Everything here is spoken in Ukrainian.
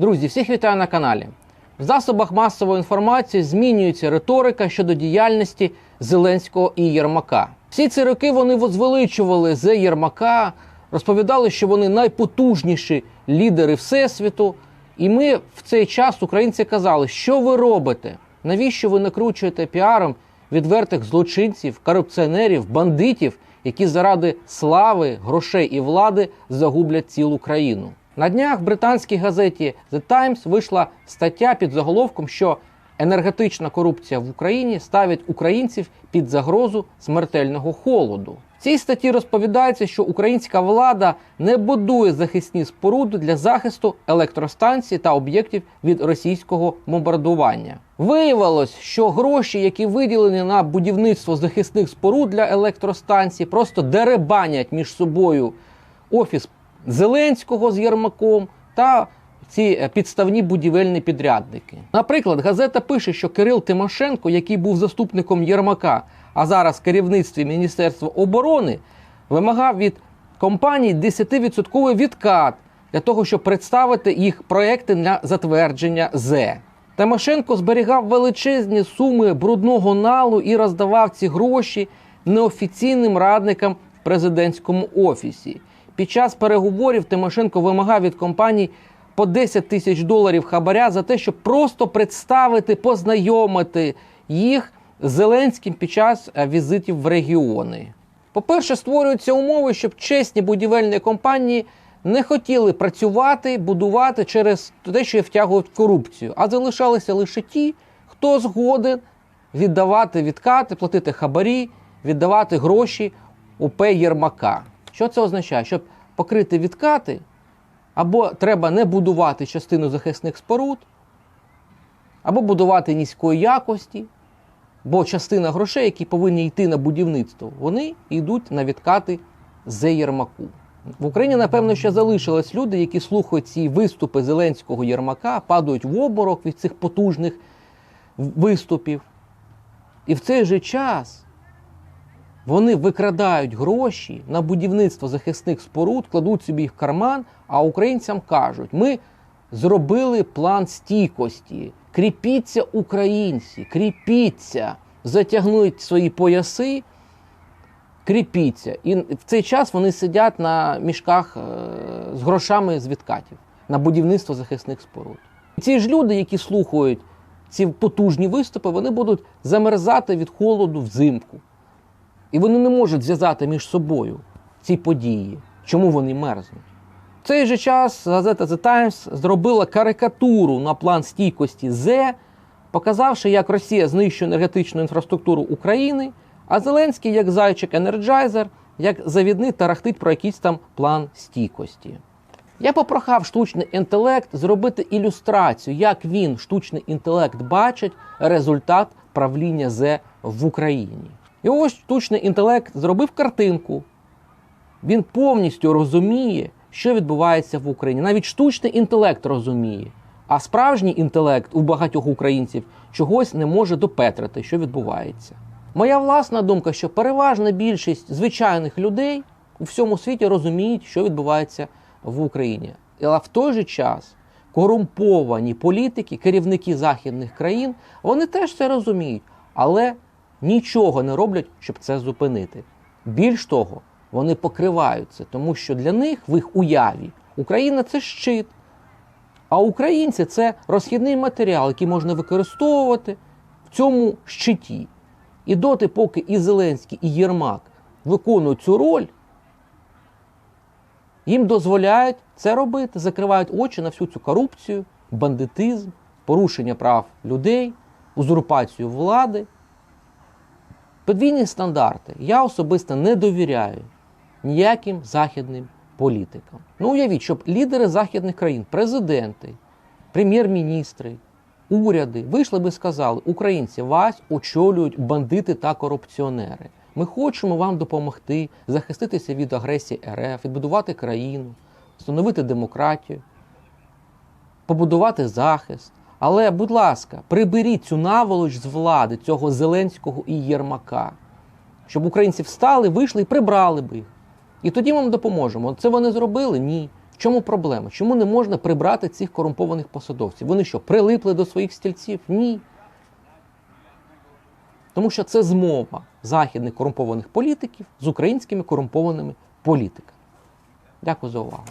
Друзі, всіх вітаю на каналі. В засобах масової інформації змінюється риторика щодо діяльності Зеленського і Єрмака. Всі ці роки вони возвеличували Зе Єрмака, розповідали, що вони найпотужніші лідери Всесвіту. І ми в цей час українці казали, що ви робите? Навіщо ви накручуєте піаром відвертих злочинців, корупціонерів, бандитів, які заради слави, грошей і влади загублять цілу країну? На днях в британській газеті The Times вийшла стаття під заголовком, що енергетична корупція в Україні ставить українців під загрозу смертельного холоду. В цій статті розповідається, що українська влада не будує захисні споруди для захисту електростанцій та об'єктів від російського бомбардування. Виявилось, що гроші, які виділені на будівництво захисних споруд для електростанцій, просто деребанять між собою офіс Зеленського з Єрмаком та ці е, підставні будівельні підрядники. Наприклад, газета пише, що Кирил Тимошенко, який був заступником Єрмака, а зараз керівництві Міністерства оборони, вимагав від компаній 10% відкат для того, щоб представити їх проекти на затвердження ЗЕ. Тимошенко зберігав величезні суми брудного налу і роздавав ці гроші неофіційним радникам в президентському офісі. Під час переговорів Тимошенко вимагав від компаній по 10 тисяч доларів хабаря за те, щоб просто представити, познайомити їх з Зеленським під час е, візитів в регіони. По-перше, створюються умови, щоб чесні будівельні компанії не хотіли працювати, будувати через те, що втягують корупцію, а залишалися лише ті, хто згоден віддавати відкати, платити хабарі, віддавати гроші УП Єрмака. Що це означає? Щоб покрити відкати, або треба не будувати частину захисних споруд, або будувати низької якості, бо частина грошей, які повинні йти на будівництво, вони йдуть на відкати з Єрмаку. В Україні, напевно, ще залишились люди, які слухають ці виступи Зеленського Єрмака, падають в обморок від цих потужних виступів. І в цей же час вони викрадають гроші на будівництво захисних споруд, кладуть собі їх в карман, а українцям кажуть: ми зробили план стійкості. Кріпіться, українці, кріпіться, затягнуть свої пояси, кріпіться. І в цей час вони сидять на мішках е, з грошами з відкатів на будівництво захисних споруд. І ці ж люди, які слухають ці потужні виступи, вони будуть замерзати від холоду взимку. І вони не можуть зв'язати між собою ці події, чому вони мерзнуть. В цей же час газета The Times зробила карикатуру на план стійкості З, показавши, як Росія знищує енергетичну інфраструктуру України, а Зеленський, як зайчик енерджайзер, як завідний тарахтить про якийсь там план стійкості. Я попрохав штучний інтелект зробити ілюстрацію, як він, штучний інтелект, бачить результат правління З в Україні. І ось штучний інтелект зробив картинку. Він повністю розуміє, що відбувається в Україні. Навіть штучний інтелект розуміє. А справжній інтелект у багатьох українців чогось не може допетрити, що відбувається. Моя власна думка, що переважна більшість звичайних людей у всьому світі розуміють, що відбувається в Україні. Але в той же час корумповані політики, керівники західних країн, вони теж це розуміють, але нічого не роблять, щоб це зупинити. Більш того, вони покривають це, тому що для них в їх уяві Україна це щит. А українці це розхідний матеріал, який можна використовувати в цьому щиті. І доти, поки і Зеленський, і Єрмак виконують цю роль, їм дозволяють це робити, закривають очі на всю цю корупцію, бандитизм, порушення прав людей, узурпацію влади. Подвійні стандарти я особисто не довіряю ніяким західним політикам. Ну, уявіть, щоб лідери західних країн, президенти, прем'єр-міністри, уряди вийшли би і сказали: Українці, вас очолюють бандити та корупціонери. Ми хочемо вам допомогти захиститися від агресії РФ, відбудувати країну, встановити демократію, побудувати захист. Але, будь ласка, приберіть цю наволоч з влади цього Зеленського і Єрмака, щоб українці встали, вийшли і прибрали би їх. І тоді вам допоможемо. Це вони зробили? Ні. Чому проблема? Чому не можна прибрати цих корумпованих посадовців? Вони що, прилипли до своїх стільців? Ні. Тому що це змова західних корумпованих політиків з українськими корумпованими політиками. Дякую за увагу.